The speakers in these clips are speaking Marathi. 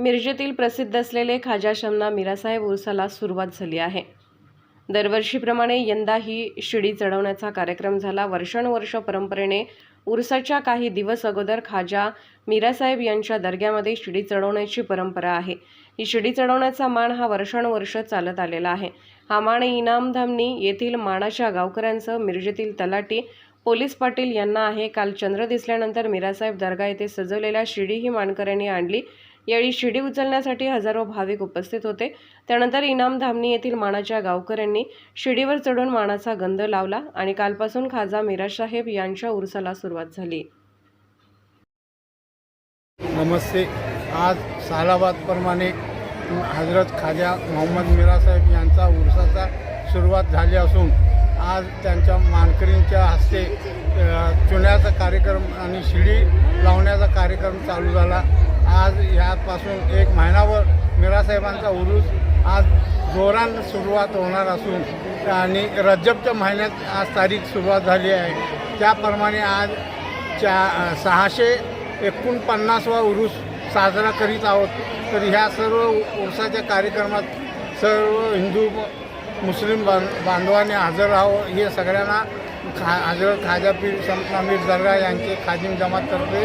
मिरजेतील प्रसिद्ध असलेले खाजा शमना मीरासाहेब उर्साला सुरुवात झाली आहे. दरवर्षीप्रमाणे यंदाही शिडी चढवण्याचा कार्यक्रम झाला. वर्षानुवर्ष परंपरेने उरसाच्या काही दिवस अगोदर खाजा मीरासाहेब यांच्या दर्ग्यामध्ये शिडी चढवण्याची परंपरा आहे. ही शिडी चढवण्याचा मान हा वर्षानुवर्ष चालत आलेला आहे. हा मान इनामधामनी येथील माणाच्या गावकऱ्यांचं मिरजेतील तलाटी पोलीस पाटील यांना आहे. काल चंद्र दिसल्यानंतर मीरासाहेब दर्गा येथे सजवलेल्या शिडी ही मानकऱ्यांनी आणली. यावेळी शिडी उचलण्यासाठी हजारो भाविक उपस्थित होते. त्यानंतर इनाम धामणी येथील मानाच्या गावकऱ्यांनी शिडीवर चढून मानाचा गंध लावला आणि कालपासून खाजा मिराजसाहेब यांच्या उरसाला सुरुवात झाली. नमस्ते. आज सालाबादप्रमाणे हजरत खाजा मोहम्मद मिरासाहेब यांचा उरसाचा सुरुवात झाली असून आज त्यांच्या मानकरींच्या हस्ते चुन्याचा कार्यक्रम आणि शिडी लावण्याचा कार्यक्रम चालू झाला. आज यापासून एक महिनाभर मिरासाहेबांचा उरूस आज जोरान सुरुवात होणार असून आणि रज्जबच्या महिन्यात आज तारीख सुरुवात झाली आहे. त्याप्रमाणे आज चा सहाशे एकोणपन्नासवा उरूस साजरा करीत आहोत. तर ह्या सर्व उरसाच्या कार्यक्रमात सर्व हिंदू मुस्लिम बां बांधवांनी हजर राहावं हे सगळ्यांना खा हजरत खाजा पीर संतनामीर दर्गा यांचे खाजिम जमाततर्फे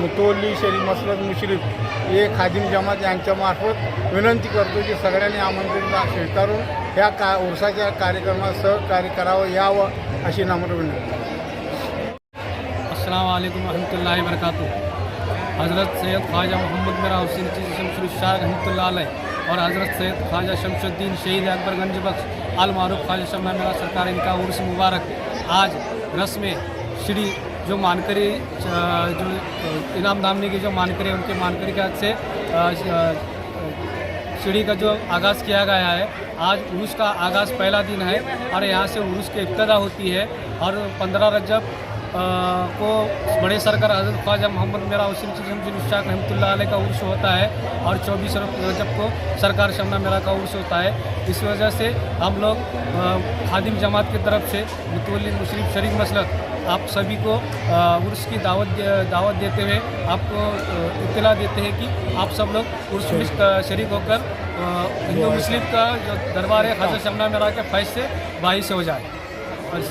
मुतोली शरी शरीफ मसलत मुश्रीफ हे खादिम जमात यांच्यामार्फत विनंती करतो की सगळ्यांनी आमंत्रित स्वीकारून ह्या का उरसाच्या कार्यक्रमात सहकार्य करावं यावं अशी नम्र विनंती. अस्सलाम वालेकुम रहमतुल्लाहि वरकatuh हज़रत सैयद ख्वाजा मोहम्मद मिरा हुसेनची चीज़ शमसुलशाह रहमतुल्लाह अलैह और हज़रत सैद ख्वाजा शमशुद्दीन शहीद अकबरगंज बख्श आल मारूफ ख्वाजा शमना मेरा सरकार इनका उर्स मुबारक। आज रस्म श्री जो मानकरी जो इनाम दामनी की जो मानकरी, उनके मानकरी के से सीढ़ी का जो आगाज़ किया गया है, आज उर्स का आगाज़ पहला दिन है और यहाँ से उर्स की इब्तदा होती है। और पंद्रह रजब को बड़े सरकार हज़रत ख्वाजा मोहम्मद मेरा हुसैन शमशुलशाह रहमतुल्लाह अलैह का उर्स होता है और चौबीस रजब को सरकार शमना मेरा का उर्स होता है। इस वजह से हम लोग खादिम जमात की तरफ़ से मुतवली मुशरफ शरीफ मसलक आप सभी को उर्स की दावत दावत देते हुए आपको इत्तला देते हैं कि आप सब लोग उर्स में शरीक होकर हिंदू मुस्लिम का जो दरबार है हज़रत शमना मेरा के फैज से बाई से हो जाए। और